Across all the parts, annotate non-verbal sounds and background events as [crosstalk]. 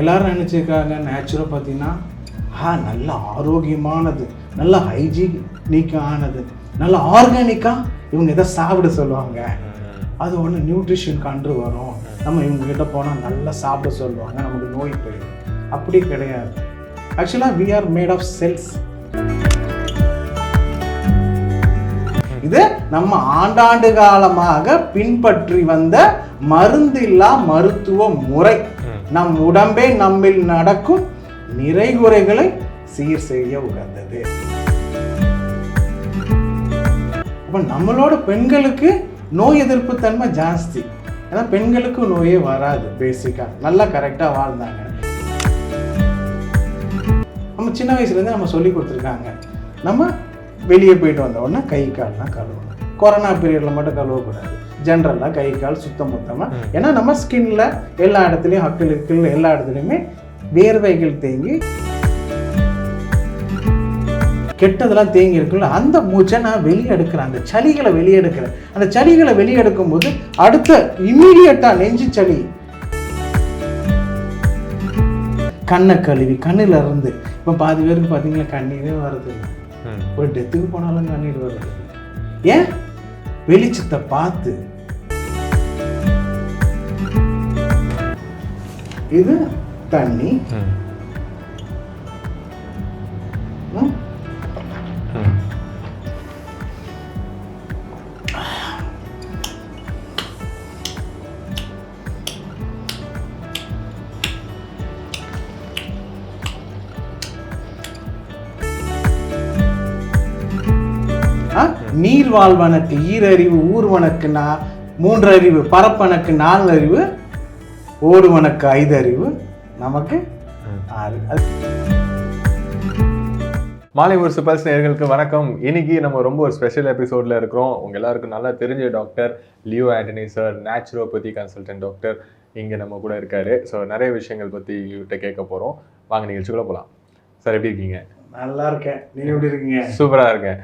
எல்லாரும் நினச்சிருக்காங்க. நேச்சுரோபதினா ஆ நல்ல ஆரோக்கியமானது நல்ல ஹைஜீனிக்கானது நல்ல ஆர்கானிக்காக இவங்க எதை சாப்பிட சொல்லுவாங்க. அது ஒன்று நியூட்ரிஷன் கன்று வரும். நம்ம இவங்க கிட்ட போனால் நல்லா சாப்பிட சொல்லுவாங்க. நமக்கு நோய் போயிடும். அப்படி கிடையாது. ஆக்சுவலாக we are made of cells இது நம்ம ஆண்டாண்டு காலமாக பின்பற்றி வந்த மருந்தில்லா மருத்துவ முறை. நம் உடம்பே நம்மில் நடக்கும் நிறைகுறைகளை சீர் செய்ய உகந்தது. நம்மளோட பெண்களுக்கு நோய் எதிர்ப்பு தன்மை ஜாஸ்தி. ஏன்னா பெண்களுக்கு நோயே வராது பேசிக்கா நல்லா கரெக்டா வாழ்ந்தாங்க. நம்ம சின்ன வயசுலேருந்து நம்ம சொல்லி கொடுத்துருக்காங்க. நம்ம வெளியே போயிட்டு வந்த உடனே கை கால்லாம் கழுவணும். கொரோனா பீரியடில் மட்டும் கழுவக்கூடாது. ஜென்ரலாக கை கால் சுத்தம் முத்தமாக ஏன்னா நம்ம ஸ்கின்ல எல்லா இடத்துலையும் ஹக்கில் இக்கில் எல்லா இடத்துலையுமே வேர்வைகள் தேங்கி கெட்டதெல்லாம் தேங்கி இருக்குல்ல அந்த மூச்சை நான் வெளியே எடுக்கிறேன் அந்த சளிகளை வெளியே எடுக்கிறேன் அந்த சளிகளை வெளியே எடுக்கும்போது அடுத்த இம்மீடியட்டாக நெஞ்சு சளி கண்ணை கழுவி கண்ணுல இருந்து இப்போ பாதி பேருக்கு பார்த்தீங்கன்னா கண்ணீரே வருது. ஒரு டெத்துக்கு போனாலும் கண்ணீர் வருது. ஏன்? வெளிச்சத்தை பார்த்து இது தண்ணி? நீர் வாழ்வனுக்கு ஈரறிவு ஊர்வனுக்கு நா மூன்றறிவு பரப்பனுக்கு நாலு அறிவு ஓடுவனுக்கு ஐந்து அறிவு நமக்கு ஆறு. மாலை ஒரு சூப்பர்ஸ் நேயர்களுக்கு வணக்கம். இன்னைக்கு நம்ம ரொம்ப ஒரு ஸ்பெஷல் எபிசோட்ல இருக்கிறோம். உங்க எல்லாருக்கும் நல்லா தெரிஞ்ச doctor Leo Antony sir naturopathy consultant doctor இங்க நம்ம கூட இருக்காரு. ஸோ நிறைய விஷயங்கள் பத்தி இவர்கிட்ட கேட்க போறோம். வாங்க நிகழ்ச்சிக்குள்ள போலாம். சார் எப்படி இருக்கீங்க? நல்லா இருக்கேன். நீங்க எப்படி இருக்கீங்க? சூப்பரா இருக்கேன்.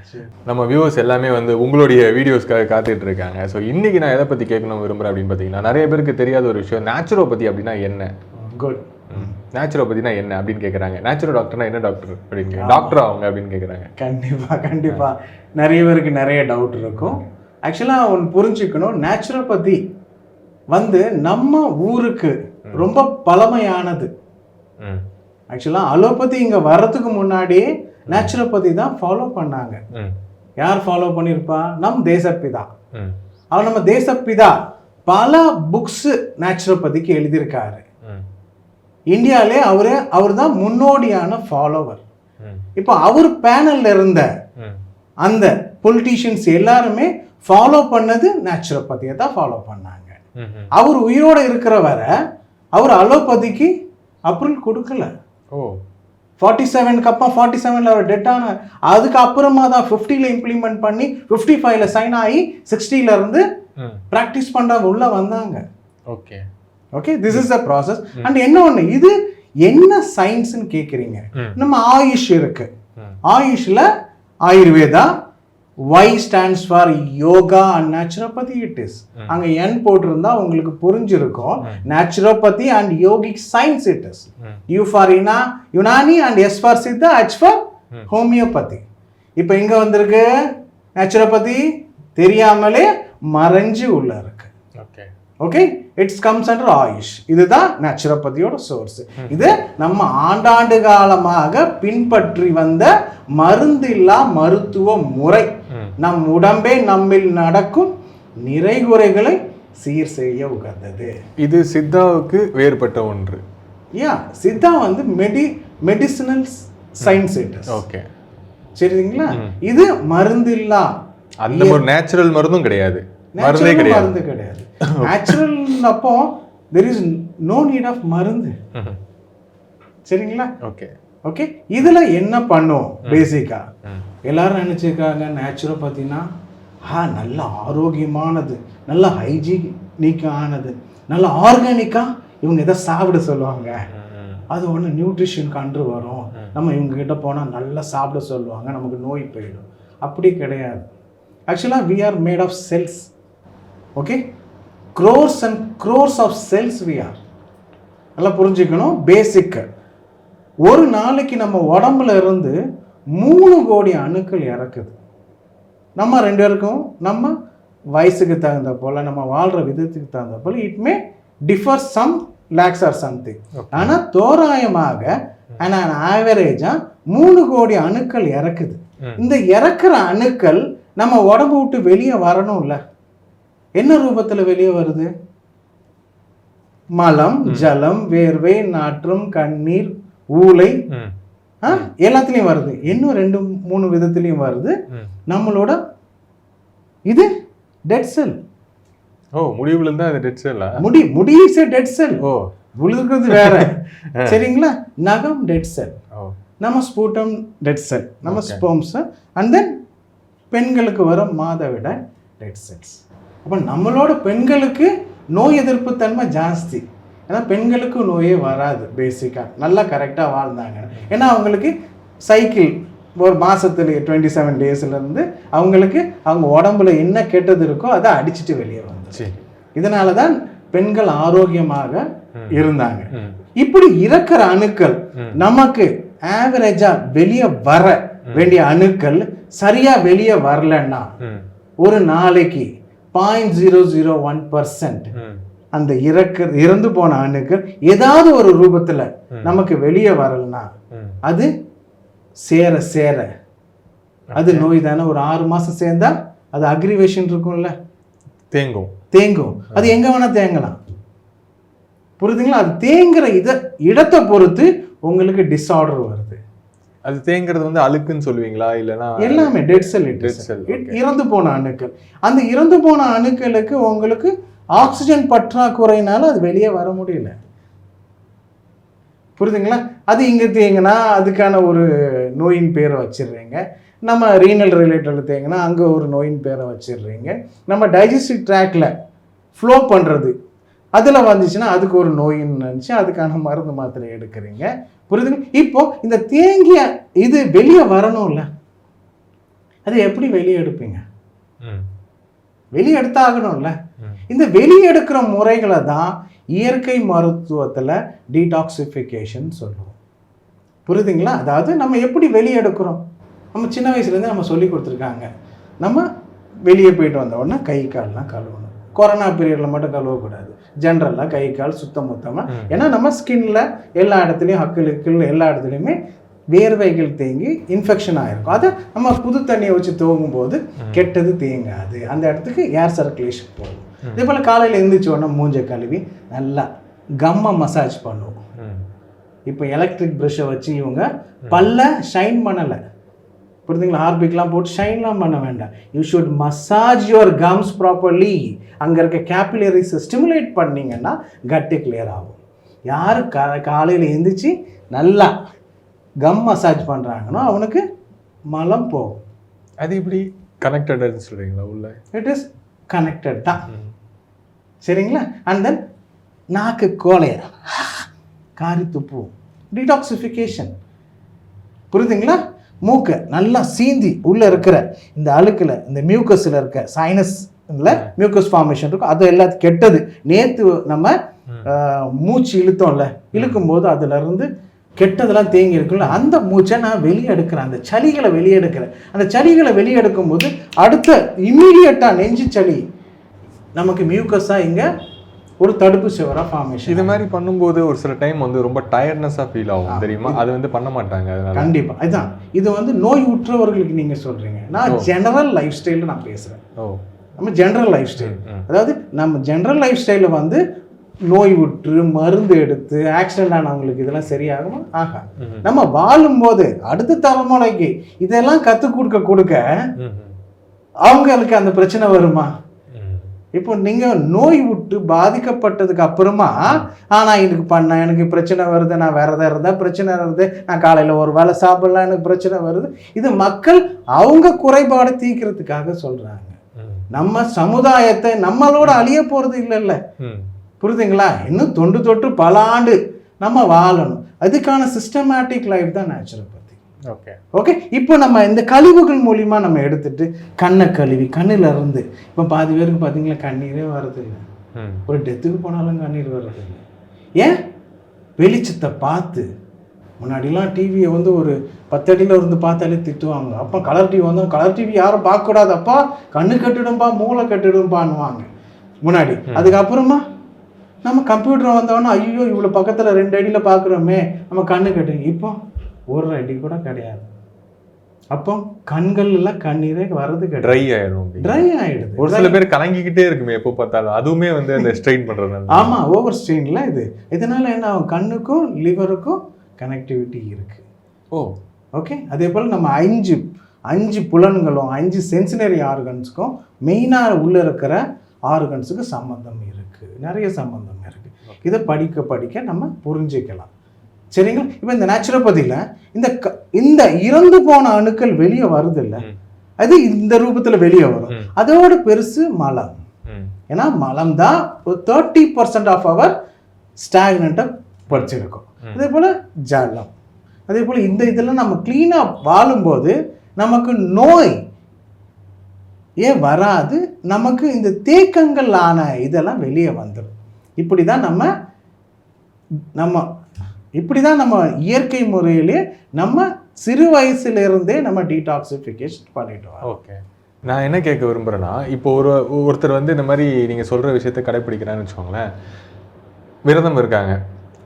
நம்ம வியூவர்ஸ் எல்லாமே வந்து உங்களுடைய வீடியோஸ்க்காக காத்துட்டு இருக்காங்க. ஸோ இன்னைக்கு நான் எதை பத்தி கேட்கணும் விரும்புறேன் அப்படின்னு பார்த்தீங்கன்னா நிறைய பேருக்கு தெரியாத ஒரு விஷயம் நேச்சுரோபதி அப்படின்னா என்ன? குட் நேச்சுரோபதினா என்ன அப்படின்னு கேட்குறாங்க நேச்சுரல் டாக்டர்னா என்ன டாக்டர் அப்படின்னு டாக்டர் அவங்க அப்படின்னு கேட்குறாங்க கண்டிப்பா கண்டிப்பா. நிறைய பேருக்கு நிறைய டவுட் இருக்கும். ஆக்சுவலாக ஒன்று புரிஞ்சுக்கணும். நேச்சுரோபதி வந்து நம்ம ஊருக்கு ரொம்ப பழமையானது. ஆக்சுவலாக அலோபதி இங்கே வர்றதுக்கு முன்னாடியே நேச்சுரோபதி தான் ஃபாலோ பண்ணாங்க. யார் ஃபாலோ பண்ணியிருப்பா? நம் தேசப்பிதா. அவர் நம்ம தேசப்பிதா. பல புக்ஸ் நேச்சுரோபதிக்கு எழுதியிருக்காரு. இந்தியாவிலே அவரு அவர் தான் முன்னோடியான ஃபாலோவர் இப்போ அவர் பேனல்ல இருந்த அந்த பொலிட்டீஷியன்ஸ் எல்லாருமே ஃபாலோ பண்ணது நேச்சுரோபதியை தான் ஃபாலோ பண்ணாங்க. அவர் உயிரோட இருக்கிற வரை அவர் அலோபதிக்கு அப்ரூவல் கொடுக்கல. ஓ. ஃபார்ட்டி செவனுக்கு அப்புறம் ஃபார்ட்டி செவனில் அவர் டெட் ஆன அதுக்கு அப்புறமா தான் ஃபிஃப்டியில் இம்ப்ளிமெண்ட் பண்ணி ஃபிஃப்டி ஃபைவ்ல சைன் ஆகி 60 ல இருந்து ம் ப்ராக்டிஸ் பண்ணுறவங்க உள்ள வந்தாங்க. Okay. Okay this is the process and என்ன ஒன்று இது என்ன சயின்ஸ்னு கேட்குறீங்க. நம்ம ஆயுஷ் இருக்கு. ஆயுஷ்ல Ayurveda Y stands for yoga and naturopathy it is அங்க என் போட்டிருந்தா உங்களுக்கு புரிஞ்சிருக்கும். Naturopathy and yogic science it is. U for இனா Unani and S for Siddha H for homeopathy இப்போ இங்க வந்திருக்கு? நேச்சுரோபதி தெரியாமலே மறைஞ்சு உள்ள இருக்கு. Okay okay it's comes under AYUSH இதுதான் நேச்சுரோபதியோட சோர்ஸ் இது நம்ம ஆண்டாண்டு காலமாக பின்பற்றி வந்த மருந்தில்லா மருத்துவ முறை. நம் உடம்பே நம்மில் நடக்கும் நிறைகுறைகளை சீர் செய்ய உகந்தது. இது சித்தாவுக்கு வேறுபட்ட ஒன்று. யா சித்தா வந்து மெடி மெடிசினல் சயின்ஸ் ஓகே. சரிங்களா? இது மருந்தில்லா. அந்த ஒரு நேச்சுரல் மருந்தும் கிடையாது. மருந்தே கிடையாது. மருந்து கிடையாது. நேச்சுரல் அப்போ there is no need of மருந்து. சரிங்களா? ஓகே. ஓகே இதுல என்ன பண்ணும்? பேசிக்கா ம். எல்லாரும் நினைச்சிருக்காங்க நேச்சுரோபதினா ஆ நல்ல ஆரோக்கியமானது நல்ல ஹைஜீனிக்கானது நல்ல ஆர்கானிக்கா இவங்க எதை சாப்பிட சொல்லுவாங்க. அது ஒன்று நியூட்ரிஷன் கன்று வரும். நம்ம இவங்க கிட்ட போனால் நல்லா சாப்பிட சொல்லுவாங்க நமக்கு நோய் போயிடும். அப்படி கிடையாது. ஆக்சுவலாக we are made of cells okay crores and crores of cells we are நல்லா புரிஞ்சுக்கணும்? பேசிக் ஒரு நாளைக்கு நம்ம உடம்புல இருந்து மூணு கோடி அணுக்கள் இறக்குது. நம்ம ரெண்டு பேருக்கும் நம்ம வயசுக்கு தகுந்த போல் நம்ம வாழ்கிற விதத்துக்கு தகுந்த போல் it may differ some lakhs or something. ஆனால் தோராயமாக ஆனால் ஆவரேஜாக மூணு கோடி அணுக்கள் இறக்குது. இந்த இறக்குற அணுக்கள் நம்ம உடம்பு விட்டு வெளியே வரணும்ல. என்ன ரூபத்தில் வெளியே வருது? மலம் ஜலம் வேர்வை நாற்றம் கண்ணீர் ஆ, எல்லாத்துலேயும் வருது. இன்னும் ரெண்டு மூணு விதத்துலேயும் வருது. நம்மளோட இது டெட் செல் ஓ முடிவுல இருந்தா அது டெட் செல்லா முடி முடி இஸ் டெட் செல் ஓ விழுகிறது [laughs] வேற. சரிங்களா? நகம் டெட் செல் ஓ. நம்ம ஸ்பூட்டம் டெட் செல் நம்ம. ஸ்போம்ஸ் அண்ட் தென் பெண்களுக்கு வர மாதவிட டெட் செல்ஸ் அப்போ நம்மளோட பெண்களுக்கு நோய் எதிர்ப்பு தன்மை ஜாஸ்தி. ஏன்னா பெண்களுக்கு நோயே வராது பேசிக்காக நல்லா கரெக்டாக வாழ்ந்தாங்க ஏன்னா அவங்களுக்கு சைக்கிள் ஒரு மாதத்துல டுவெண்ட்டி செவன் டேஸ்லேருந்து அவங்களுக்கு அவங்க உடம்புல என்ன கெட்டது இருக்கோ அதை அடிச்சிட்டு வெளியே வந்து சரி இதனால தான் பெண்கள் ஆரோக்கியமாக. இருந்தாங்க. இப்படி இறக்குற அணுக்கள். நமக்கு ஆவரேஜா வெளியே வர வேண்டிய அணுக்கள் சரியா வெளியே வரலன்னா. ஒரு நாளைக்கு point zero zero one percent. அந்த இறக்க இறந்து போன அணுக்கள் ஏதாவது ஒரு ரூபத்துல. நமக்கு வெளியே வரலனா. அது சேர சேர. அது நோய் தானே. ஒரு ஆறு மாசம் சேர்ந்தா அது அக்ரிவேஷன் இருக்கும்ல. தேங்கும். தேங்கும். அது எங்க வேணா தேங்கலாம். புரியுதுங்களா? அது தேங்குற இத இடத்தை பொறுத்து உங்களுக்கு டிஸார்டர் வருது. அது தேங்கிறது வந்து அழுக்குன்னு சொல்லுவீங்களா? இல்லைன்னா எல்லாமே டெட் செல் cell, okay. இறந்து போன அணுக்கள் அந்த இறந்து போன அணுக்களுக்கு உங்களுக்கு ஆக்சிஜன் பற்றாக்குறையினால அது வெளியே வர முடியல. புரியுதுங்களா? அது இங்கே தேங்கினா அதுக்கான ஒரு நோயின் பேரை வச்சிடுறீங்க நம்ம ரீனல் ரிலேட்டடில் தேங்கினா அங்கே ஒரு நோயின் பேரை வச்சிடுறீங்க நம்ம டைஜஸ்டிவ் ட்ராக்ல ஃப்ளோ பண்ணுறது அதில் வந்துச்சுன்னா அதுக்கு ஒரு நோயின்னு நினச்சி அதுக்கான மருந்து மாத்திரை எடுக்கிறீங்க. புரியுதுங்க? இப்போ இந்த தேங்கிய இது வெளியே வரணும்ல. அது எப்படி வெளியே எடுப்பீங்க. வெளியே எடுத்தாகணும்ல. இந்த வெளியே எடுக்கிற முறைகளை தான் இயற்கை மருத்துவத்தில் டீடாக்சிஃபிகேஷன் சொல்லுவோம் புரியுதுங்களா? அதாவது நம்ம எப்படி வெளியே எடுக்கிறோம் நம்ம சின்ன வயசுலேருந்து நம்ம சொல்லி கொடுத்துருக்காங்க. நம்ம வெளியே போயிட்டு வந்த உடனே கை கால்லாம் கழுவணும். கொரோனா பீரியடில் மட்டும் கழுவக்கூடாது. ஜென்ரலாக கை கால் சுத்தம் முத்தமாக. ஏன்னா நம்ம ஸ்கின்ல எல்லா இடத்துலையும் ஹக்கில் ஹக்கில் எல்லா இடத்துலையுமே வேர்வைகள் தேங்கி இன்ஃபெக்ஷன் ஆயிருக்கும். அதை நம்ம புது தண்ணியை வச்சு துவங்கும் போது கெட்டது தேங்காது. அந்த இடத்துக்கு ஏர் சர்க்குலேஷன் போகும் இதே போல் காலையில் எழுந்திரிச்ச உடனே மூஞ்ச கழுவி நல்லா கம்மை மசாஜ் பண்ணுவோம். இப்போ எலக்ட்ரிக் ப்ரஷ்ஷை வச்சு இவங்க பல்ல ஷைன் பண்ணலை. புரியுதுங்களா ஹார்பிக்லாம் போட்டு ஷைன்லாம் பண்ண வேண்டாம். You should massage your gums properly அங்கே இருக்க கேபிலரிஸை ஸ்டிமுலேட் பண்ணீங்கன்னா கட்டு கிளியர் ஆகும். யார் கா காலையில் எழுந்திரிச்சு நல்லா கம் மசாஜ் பண்ணுறாங்கன்னோ அவனுக்கு மலம் போகும். அது இப்படி கனெக்டட்னு சொல்றீங்களா உள்ள? இட் இஸ் கனெக்டட் தான். சரிங்களா? அண்ட் தென் நாக்கு கோலையா காரி துப்பு டிடாக்சிஃபிகேஷன் புரியுதுங்களா மூக்கை நல்லா சீந்தி உள்ளே இருக்கிற இந்த அழுக்கில் இந்த மியூக்கஸில் இருக்க சைனஸ் மியூக்கஸ் ஃபார்மேஷன் இருக்கும். அது எல்லாத்தையும் கெட்டது. நேற்று நம்ம மூச்சு இழுத்தோம்ல. இழுக்கும்போது அதுல இருந்து கெட்டதெல்லாம் தேங்கி இருக்குல்ல அந்த மூச்சை நான் வெளியே எடுக்கிறேன் அந்த சளிகளை வெளியே எடுக்கிறேன் அந்த சளிகளை வெளியே எடுக்கும்போது அடுத்த இம்மீடியட்டாக நெஞ்சு சளி நமக்கு மியூக்கஸாக இங்கே ஒரு தடுப்பு சுவராக ஃபார்மேஷன் இது மாதிரி பண்ணும்போது ஒரு சில டைம் வந்து ரொம்ப டயர்ட்னஸா ஃபீல் ஆகும் தெரியுமா? அது வந்து பண்ண மாட்டாங்க அதனால. கண்டிப்பா. இதுதான். இது வந்து நோய் உற்றவர்களுக்கு நீங்க சொல்றீங்க. நான் ஜெனரல் லைஃப் ஸ்டைலில் நான் பேசுறேன். ஓ. நம்ம ஜெனரல் லைஃப் ஸ்டைல். அதாவது நம்ம ஜெனரல் லைஃப் ஸ்டைலில் வந்து நோய் உற்று மருந்து எடுத்து ஆக்சிடென்ட் ஆனவங்களுக்கு இதெல்லாம் சரியாகுமா ஆகா. நம்ம வாழும்போது அடுத்த தலைமுறைக்கு இதெல்லாம் கற்றுக் கொடுக்க கொடுக்க. அவங்களுக்கு அந்த பிரச்சனை வருமா. இப்போ நீங்க நோய் விட்டு பாதிக்கப்பட்டதுக்கு அப்புறமா ஆனா எனக்கு பண்ண எனக்கு பிரச்சனை வருது நான் விரதம் இருந்தா பிரச்சனை வருது நான் காலையில ஒரு வேளை சாப்பிடலாம் எனக்கு பிரச்சனை வருது இது மக்கள் அவங்க குறைபாடை தீர்க்கிறதுக்காக சொல்றாங்க. நம்ம சமுதாயத்தை நம்மளோட அழிய போறது இல்லைல்ல. புரியுதுங்களா? இன்னும் தொண்டு தொட்டு பல ஆண்டு நம்ம வாழணும். அதுக்கான சிஸ்டமேட்டிக் லைஃப் தான் நேச்சுரோபதி ஓகே ஓகே இப்போ நம்ம இந்த கழிவுகள் மூலியமா நம்ம எடுத்துட்டு கண்ணை கழுவி கண்ணுல இருந்து இப்போ பாதி பேருக்கு பார்த்தீங்களா கண்ணீரே வர்றதில்லை ம். ஒரு டெத்துக்கு போனாலும் கண்ணீர் வர்றதில்லை ஏன்? வெளிச்சத்தை பார்த்து. முன்னாடிலாம் டிவியை வந்து ஒரு பத்தடியில் இருந்து பார்த்தாலே திட்டுவாங்க. அப்போ கலர் டிவி வந்தோம் கலர் டிவி யாரும் பார்க்கக்கூடாது. அப்பா கண்ணு கட்டிடும்பா மூளை கட்டிடும்பான்னுவாங்க. முன்னாடி. அதுக்கப்புறமா? நம்ம கம்ப்யூட்டர் வந்தோடனே ஐயோ இவ்வளோ பக்கத்தில் ரெண்டு அடியில் பார்க்குறோமே நம்ம கண்ணு கட்டு இப்போ ஒரு அடி கூட கிடையாது. அப்போ கண்கள்ல கண்ணீரே வர்றது ட்ரை ஆயிடும். ட்ரை ஆயிடுது. ஒரு சில பேர் கலங்கிக்கிட்டே இருக்குமே எப்போ பார்த்தாலும். அதுவுமே வந்து அந்த ஸ்ட்ரெயின் பண்றதுனால ஆமா ஓவர் ஸ்ட்ரெயின்ல இது. இதனால என்ன ஆகும்? கண்ணுக்கும் லிவருக்கும் கனெக்டிவிட்டி இருக்கு. ஓ. ஓகே அதே போல் நம்ம அஞ்சு அஞ்சு புலன்களும் அஞ்சு சென்சினரி ஆர்கன்ஸுக்கும் மெயினாக உள்ள இருக்கிற ஆர்கன்ஸுக்கு சம்மந்தம் இருக்கு. நிறைய சம்மந்தம் இதை படிக்க படிக்க நம்ம புரிஞ்சுக்கலாம். சரிங்களா? இப்போ இந்த நேச்சுரோபதியில் இந்த க- இந்த இறந்து போன அணுக்கள் வெளியே வருது இல்லை. அது இந்த ரூபத்தில் வெளியே வரும். அதோட பெருசு மலம். ஏன்னா மலம் தான் ஒரு தேர்ட்டி பர்சன்ட் ஆஃப் அவர் ஸ்டாக்னண்ட்டை படிச்சிருக்கோம். அதே போல் ஜலம். அதே போல் இந்த இதெல்லாம் நம்ம க்ளீனாக வாழும்போது நமக்கு நோய் ஏன் வராது? நமக்கு இந்த தேக்கங்கள் ஆன இதெல்லாம் வெளியே வந்துடும் இப்படி தான் நம்ம நம்ம இப்படி தான் நம்ம இயற்கை முறையிலே நம்ம சிறு வயசுல இருந்தே நம்ம டீடாக்சிஃபிகேஷன் பண்ணிட்டு வரோம். ஓகே. நான் என்ன கேட்க விரும்புகிறேன்னா இப்போ ஒரு ஒருத்தர் வந்து இந்த மாதிரி நீங்கள் சொல்கிற விஷயத்தை கடைப்பிடிக்கிறான்னு வச்சுக்கோங்களேன். விரதம் இருக்காங்க.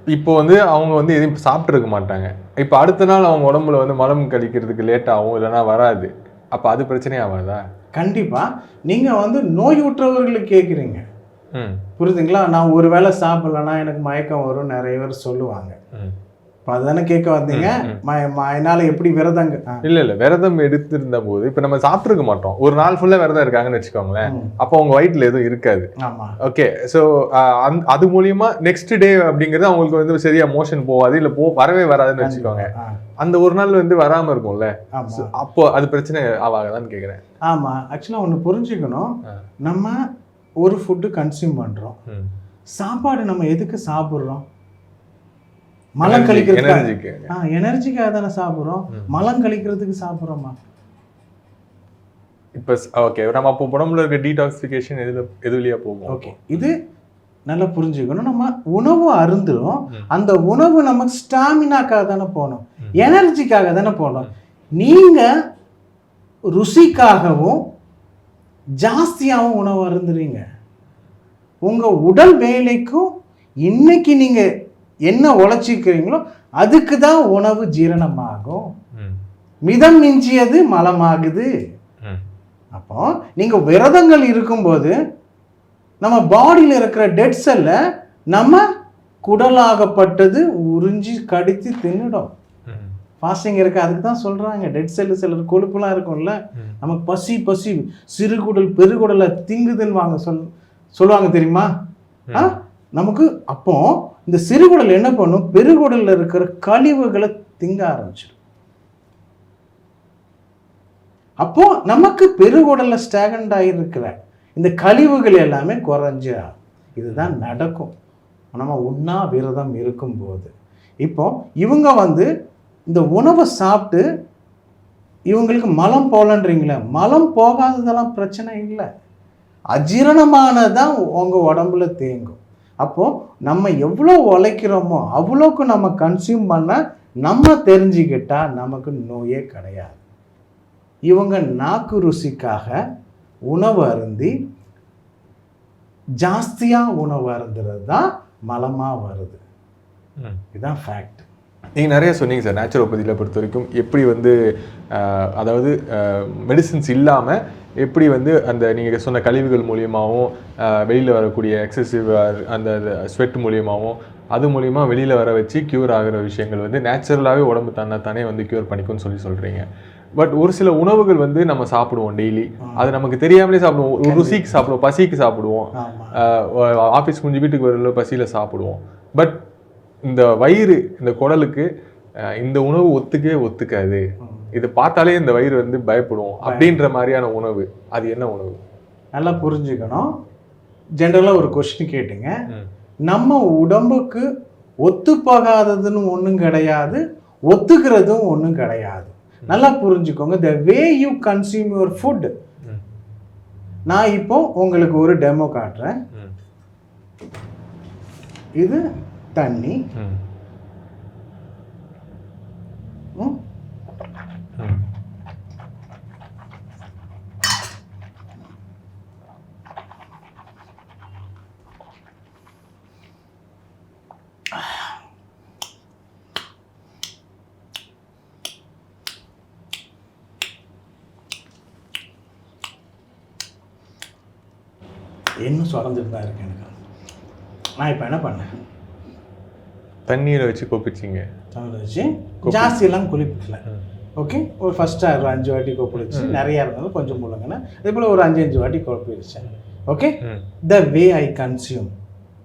இப்போ வந்து அவங்க வந்து எதையும் சாப்பிட்ருக்க மாட்டாங்க. இப்போ அடுத்த நாள் அவங்க உடம்புல வந்து மலம் கழிக்கிறதுக்கு லேட் ஆகும் இல்லைன்னா வராது. அப்போ அது பிரச்சனை ஆகாதா கண்டிப்பா. நீங்க வந்து நோயுற்றவர்களுக்கு கேட்குறீங்க ம் புரியுதுங்களா? நான் ஒரு வேளை சாப்பிடலன்னா எனக்கு மயக்கம் வரும் நிறைய பேர் சொல்லுவாங்க. இப்போ அதுதானே கேட்க வந்தீங்க? என்னால எப்படி விரதங்க இல்ல இல்ல. விரதம் எடுத்திருந்த போது இப்ப நம்ம சாப்பிட்டுருக்க மாட்டோம். ஒரு நாள் ஃபுல்லா விரதம் இருக்காங்கன்னு வச்சுக்கோங்களேன். அப்போ அவங்க வயிற்றுல எதுவும் இருக்காது. ஆமா. ஓகே ஸோ அது மூலியமா நெக்ஸ்ட் டே அப்படிங்கிறது அவங்களுக்கு வந்து சரியா மோஷன் போகாது இல்ல போ வரவே வராதுன்னு வச்சுக்கோங்க. அந்த ஒரு நாள் வந்து வராம இருக்கும்ல. அப்போ அது பிரச்சனை ஆகாதான்னு கேக்குறேன். ஆமா. ஆக்சுவலா ஒண்ணு புரிஞ்சுக்கணும். நம்ம ஒரு ஃபுட்டு கன்சியூம் பண்றோம். ம். சாப்பாடு நம்ம எதுக்கு சாப்பிடுறோம்? மலம் கழிக்கிறதுக்கு ஆ எனர்ஜிக்காக தானே சாப்பிடுறோம். மலம் கழிக்கிறதுக்கு சாப்பிடுறோமா? இப்போ ஓகே நம்ம அப்போ உடம்புல இருக்க டீடாக்சிஃபிகேஷன் எது வழியா போகும்? ஓகே இது நல்லா புரிஞ்சுக்கணும். நம்ம உணவு அருந்துறோம். ம். அந்த உணவு நமக்கு ஸ்டாமினாக்காக தானே போகணும். எனர்ஜிக்காக தானே போகணும். நீங்க ருசிக்காகவும் ஜாஸ்தியாகவும் உணவு அருந்துறீங்க உங்க உடல் வேலைக்கும் இன்னைக்கு நீங்க என்ன உழைச்சிக்கிறீங்களோ அதுக்கு தான் உணவு ஜீரணமாகும். மிதம் மிஞ்சியது மலமாகுது. அப்போ நீங்க விரதங்கள் இருக்கும்போது நம்ம பாடியில் இருக்கிற டெட் செல்லை நம்ம குடலாகப்பட்டது உறிஞ்சி கடித்து தின்னுடும். ஃபாஸ்டிங் இருக்கு அதுக்கு தான் சொல்றாங்க டெட் செல்லு சிலர் கொழுப்புலாம் இருக்கும்ல. நமக்கு பசி பசி சிறுகுடல் பெருகுடலை திங்குதுன்னு வாங்க சொல் சொல்லுவாங்க தெரியுமா? ஆ? நமக்கு அப்போ இந்த சிறுகுடல் என்ன பண்ணும்? பெருகுடல்ல இருக்கிற கழிவுகளை திங்க ஆரம்பிச்சிடும். அப்போ நமக்கு பெருகுடல்ல ஸ்டாகண்ட் ஆகிருக்கிற இந்த கழிவுகள் எல்லாமே குறைஞ்சா இதுதான் நடக்கும். நம்ம உண்ணா விரதம் இருக்கும்போது. இப்போ இவங்க வந்து இந்த உணவை சாப்பிட்டு இவங்களுக்கு மலம் போகலன்றீங்களே மலம் போகாததெல்லாம் பிரச்சனை இல்லை. அஜீரணமானதான் உங்க உடம்புல தேங்கும். அப்போ நம்ம எவ்வளோ உழைக்கிறோமோ அவ்வளோக்கு நம்ம கன்சியூம் பண்ண நம்ம தெரிஞ்சுக்கிட்டா நமக்கு நோயே கிடையாது. இவங்க நாக்கு ருசிக்காக உணவு அருந்தி ஜாஸ்தியாக உணவு அருந்துறது தான் மலமாக வருது. இதுதான் ஃபேக்ட் நீங்க நிறைய சொன்னீங்க சார் நேச்சுரோபதியில் பொறுத்த வரைக்கும் எப்படி வந்து அதாவது மெடிசின்ஸ் இல்லாம எப்படி வந்து அந்த நீங்க சொன்ன கழிவுகள் மூலியமாகவும் வெளியில வரக்கூடிய எக்ஸசிவ் அந்த ஸ்வெட் மூலியமாகவும் அது மூலியமா வெளியில வர வச்சு க்யூர் ஆகிற விஷயங்கள் வந்து நேச்சுரலாகவே உடம்பு தன்னை தானே வந்து க்யூர் பண்ணிக்கும்னு சொல்லி சொல்றீங்க. பட் ஒரு சில உணவுகள் வந்து நம்ம சாப்பிடுவோம் டெய்லி அது நமக்கு தெரியாமலே சாப்பிடுவோம். ஒரு ருசிக்கு சாப்பிடுவோம் பசிக்கு சாப்பிடுவோம். ஆஃபீஸ் முடிஞ்சு வீட்டுக்கு வரல பசியில் சாப்பிடுவோம். பட் இந்த வயிறு இந்த குடலுக்கு இந்த உணவு ஒத்துக்கவே ஒத்துக்காது. இதை பார்த்தாலே இந்த வயிறு வந்து பயப்படும் அப்படின்ற மாதிரியான உணவு. அது என்ன உணவு? நல்லா புரிஞ்சுக்கணும். ஜென்ரலாக ஒரு கொஸ்டின் கேட்டுங்க. நம்ம உடம்புக்கு ஒத்துப்போகாததுன்னு ஒன்றும் கிடையாது ஒத்துக்கிறதும் ஒன்றும் கிடையாது. நல்லா புரிஞ்சுக்கோங்க. The way you consume your food. நான் இப்போ உங்களுக்கு ஒரு டெமோ காட்டுறேன். இது தண்ணி. இன்னும் சுரந்துட்டு தான் இருக்கு எனக்கு. நான் இப்போ என்ன பண்ணேன்? தண்ணீரை வச்சு கொப்பிச்சிங்க. வச்சு ஜாஸ்தியெல்லாம் குளிப்பிக்கல ஓகே ஒரு ஃபஸ்ட்டு ஒரு அஞ்சு வாட்டி கொப்பிடிச்சு. நிறையா இருந்தாலும் கொஞ்சம் முழுங்கினேன் அதே போல் ஒரு அஞ்சு அஞ்சு வாட்டி கொப்பிடிச்சேன். Okay the way I consume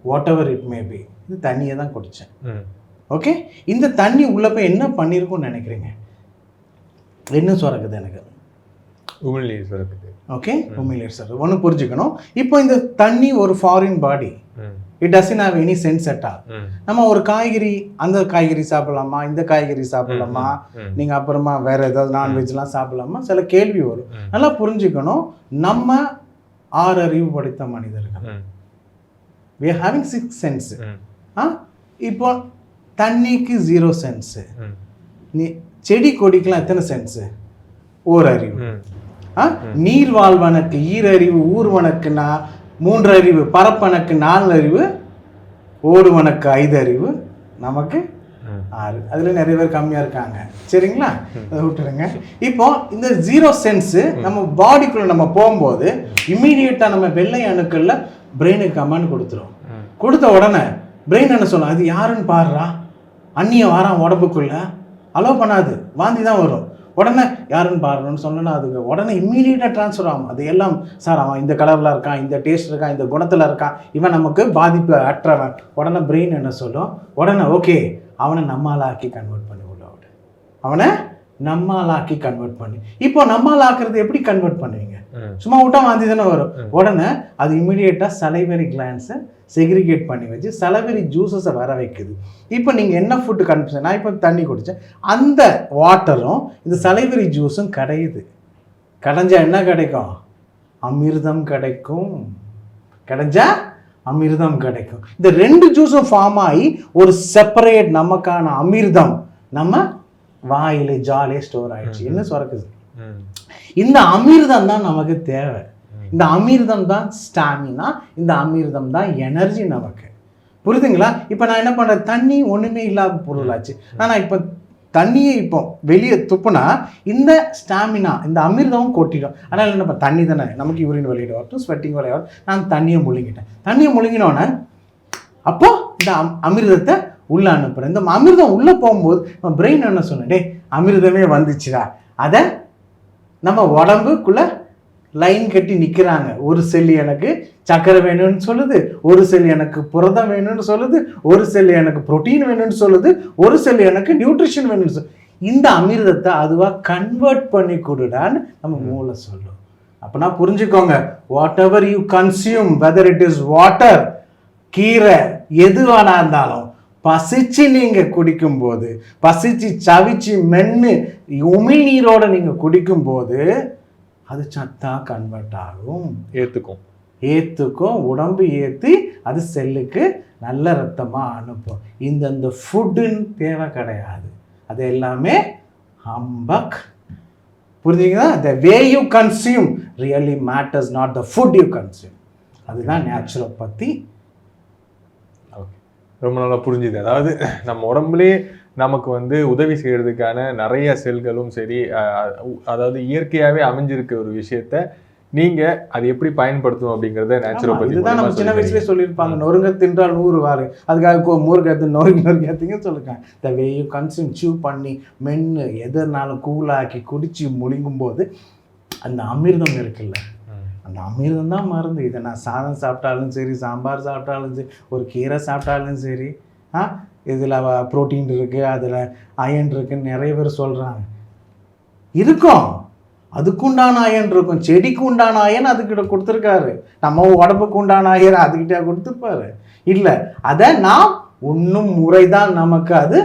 whatever it may be இது தண்ணியை தான் குடித்தேன் ஓகே இந்த தண்ணி உள்ளே போய் என்ன பண்ணியிருக்கும்னு நினைக்கிறீங்க? என்ன சுரக்குது எனக்கு? உமிழ்நீர் சுரக்குது. ஓகே உண்மையிலே சார் ஒன்று புரிஞ்சுக்கணும். இப்போ இந்த தண்ணி ஒரு foreign body it doesn't have any sense at all நம்ம ஒரு காய்கறி அந்த காய்கறி சாப்பிடலாமா? இந்த காய்கறி சாப்பிடலாமா? ம். நீங்கள் அப்புறமா வேற ஏதாவது நான்வெஜ்லாம் சாப்பிடலாமா? சில கேள்வி வரும். நல்லா புரிஞ்சுக்கணும். நம்ம ஆறு அறிவு படைத்த மனிதர்கள் are having சிக்ஸ் சென்ஸ் ஆ? இப்போ தண்ணிக்கு ஜீரோ சென்ஸு நீ செடி கொடிக்கெல்லாம் எத்தனை சென்ஸு ஓர் அறிவு? நீர் வாழ்வனக்கு ஈரறிவு ஊர்வனக்கு நா மூன்று அறிவு பரப்பனக்கு நாலு அறிவு ஓடுவனக்கு ஐந்து அறிவு நமக்கு ஆறு. அதில் நிறைய பேர் கம்மியாக இருக்காங்க. சரிங்களா? அதை விட்டுருங்க இப்போ இந்த ஜீரோ சென்ஸு நம்ம பாடிக்குள்ளே நம்ம போகும்போது இம்மீடியட்டாக நம்ம வெள்ளை அணுக்களில் பிரெயினுக்கு கமாண்ட் கொடுத்துரும். கொடுத்த உடனே பிரெயின் என்ன சொல்லும்? அது யாருன்னு பாடுறா அந்நிய வாரான் உடம்புக்குள்ள. அலோவ் பண்ணாது. வாந்தி தான் வரும். உடனே யாருன்னு பாடுறோன்னு சொன்னா அதுக்கு உடனே இம்மீடியட்டாக ட்ரான்ஸ்ஃபர் ஆகும். அது எல்லாம் சார் அவன் இந்த கலரில் இருக்கான் இந்த டேஸ்ட் இருக்கான் இந்த குணத்தில் இருக்கான் இவன் நமக்கு பாதிப்பு அற்றவன். உடனே பிரெயின் என்ன சொல்லும்? உடனே ஓகே அவனை நம்மாலாக்கி கன்வெர்ட் பண்ணி விடு அவனை அவனை நம்மாலாக்கி கன்வெர்ட் பண்ணி. இப்போ நம்மாலாக்குறது எப்படி கன்வெர்ட் பண்ணுவீங்க. சும்மா விட்டா வாந்தி தானே வரும். உடனே அது இமிடியேட்டாக சலைவரி கிளான்ஸை செக்ரிகேட் பண்ணி வச்சு சலைவரி ஜூஸஸை வர வைக்குது. இப்போ நீங்கள் என்ன ஃபுட்டு கன்ஃபியூஷன் நான் இப்போ தண்ணி குடித்தேன் அந்த வாட்டரும் இந்த சலைவரி ஜூஸும் கடையுது. கடைஞ்சா என்ன கிடைக்கும்? அமிர்தம் கிடைக்கும். கிடைஞ்சா அமிர்தம் கிடைக்கும். இந்த ரெண்டு ஜூஸும் ஃபார்ம் ஆகி ஒரு செப்பரேட் நமக்கான அமிர்தம் நம்ம வாயில ஜாலியாக ஸ்டோர் ஆயிடுச்சு. என்ன சுரக்குது. இந்த அமிர்தம் தான் நமக்கு தேவை. இந்த அமிர்தம் தான் ஸ்டாமினா இந்த அமிர்தம் தான் எனர்ஜி நமக்கு. புரியுதுங்களா? இப்போ நான் என்ன பண்ணுறேன் தண்ணி ஒன்றுமே இல்லாத பொருளாச்சு. ஆனால் இப்போ தண்ணியை இப்போ வெளியே துப்புனா இந்த ஸ்டாமினா இந்த அமிர்தமும் கொட்டிடும். அதனால் என்ன தண்ணி தானே. நமக்கு யூரின் வெளியிட வரட்டும் ஸ்வெட்டிங் வெளியே வரட்டும். நான் தண்ணியை முழுங்கிட்டேன். தண்ணியை முழுங்கினோன்னே அப்போ இந்த அம்- அமிர்தத்தை உள்ளே அனுப்புகிறேன் இந்த அமிர்தம் உள்ளே போகும்போது நம்ம பிரெயின் என்ன சொன்னேன் டே அமிர்தமே வந்துச்சுடா. அதை நம்ம உடம்புக்குள்ளே லைன் கட்டி நிற்கிறாங்க ஒரு செல் எனக்கு சக்கரை வேணும்னு சொல்லுது ஒரு செல் எனக்கு புரதம் வேணும்னு சொல்லுது ஒரு செல் எனக்கு புரோட்டீன் வேணும்னு சொல்லுது ஒரு செல் எனக்கு நியூட்ரிஷன் வேணும்னு சொல்லு இந்த அமிர்தத்தை அதுவாக கன்வெர்ட் பண்ணி கொடுடான்னு நம்ம மூளை சொல்லும். அப்போனா புரிஞ்சுக்கோங்க. Whatever you consume whether it is water கீரை எதுவானா இருந்தாலும் பசிச்சு நீங்க குடிக்கும்போது பசிச்சு சவிச்சு மென்னு உமிழ்நீரோட நீங்க குடிக்கும்போது அது சத்தா கன்வெர்ட் ஆகும் ஏத்துக்கும். ஏத்துக்கும். உடம்பு ஏற்றி அது செல்லுக்கு நல்ல ரத்தமாக அனுப்பும். இந்தந்த ஃபுட்டுன்னு தேவை கிடையாது. அது எல்லாமே ஹம்பக் புரிஞ்சுங்களா the way you consume really matters not the food you consume அதுதான் நேச்சுரோபதி ஓகே ரொம்ப நல்லா புரிஞ்சுது. அதாவது நம்ம உடம்புலே நமக்கு வந்து உதவி செய்யறதுக்கான நிறைய செல்களும் சரி அதாவது இயற்கையாகவே அமைஞ்சிருக்க ஒரு விஷயத்த நீங்க அது எப்படி பயன்படுத்தணும் அப்படிங்கறத நேச்சுரோபதி இதுதான் நம்ம சின்ன வயசுலேயே சொல்லியிருப்பாங்க நொறுங்க தின்றால் நூறு வாரு அதுக்காக முருகத்து நொறுங்கி நொறுங்கத்துங்க சொல்லிருக்காங்க த வே யூ கன்சியூம் சூ பண்ணி மென்று எதனாலும் கூலாக்கி குடிச்சு முழுங்கும் போது அந்த அமிர்தம் இருக்குல்ல. அந்த அமிர்தம் தான் மருந்து. இதை நான் சாதம் சாப்பிட்டாலும் சரி சாம்பார் சாப்பிட்டாலும் சரி ஒரு கீரை சாப்பிட்டாலும் சரி ஆ இதில் ப்ரோட்டீன் இருக்குது அதில் அயன் இருக்குன்னு நிறைய பேர் சொல்கிறாங்க இருக்கும். அதுக்குண்டான அயன் இருக்கும். செடிக்கு உண்டான அயன் அதுக்கிட்ட கொடுத்துருக்காரு. நம்ம உடம்புக்கு உண்டான அயன் அதுக்கிட்ட கொடுத்துருப்பாரு. இல்லை அதை நாம் உண்ணும் முறை தான் நமக்கு அது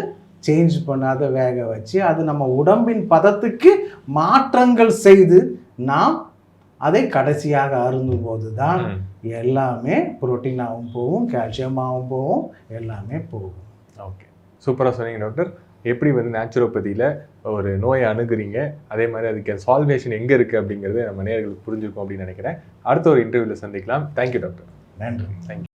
சேஞ்ச் பண்ணாத வேக வச்சு அது நம்ம உடம்பின் பதத்துக்கு மாற்றங்கள் செய்து நாம் அதை கடைசியாக அருந்தும் போது தான். எல்லாமே புரோட்டீனாகவும் போகும் கால்சியமாகவும் போகும் எல்லாமே போகும். ஓகே சூப்பராக சொன்னீங்க டாக்டர் எப்படி வந்து நேச்சுரோபதியில் ஒரு நோயை அணுகுறீங்க? அதே மாதிரி அதுக்கு சால்வேஷன் எங்கே இருக்குது அப்படிங்கிறது நம்ம நேர்களுக்கு புரிஞ்சிருக்கும் அப்படின்னு நினைக்கிறேன். அடுத்த ஒரு இன்டர்வியூவில் சந்திக்கலாம். தேங்க்யூ டாக்டர் நன்றி. தேங்க்யூ